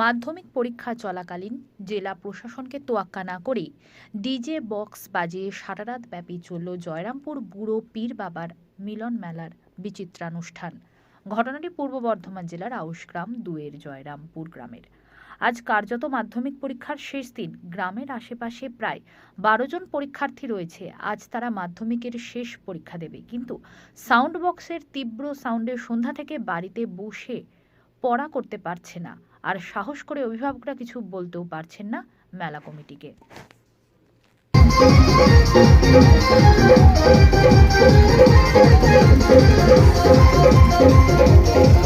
মাধ্যমিক পরীক্ষা চলাকালীন জেলা প্রশাসনকে তোয়াক্কা না করে ডিজে বক্স বাজিয়ে সারা রাত ব্যাপী চলল জয়রামপুর বুড়ো পীর বাবার মিলন মেলার বিচিত্রানুষ্ঠান। ঘটনাটি পূর্ব বর্ধমান জেলার আউশগ্রাম দুয়ের জয়রামপুর গ্রামের। আজ কার্যত মাধ্যমিক পরীক্ষার শেষ দিন। গ্রামের আশেপাশে প্রায় বারো জন পরীক্ষার্থী রয়েছে। আজ তারা মাধ্যমিকের শেষ পরীক্ষা দেবে। কিন্তু সাউন্ড বক্সের তীব্র সাউন্ডে সন্ধ্যা থেকে বাড়িতে বসে পড়া করতে পারছে না। আর সাহস করে অভিভাবকরা কিছু বলতেও পারছেন না মেলা কমিটিকে। Thank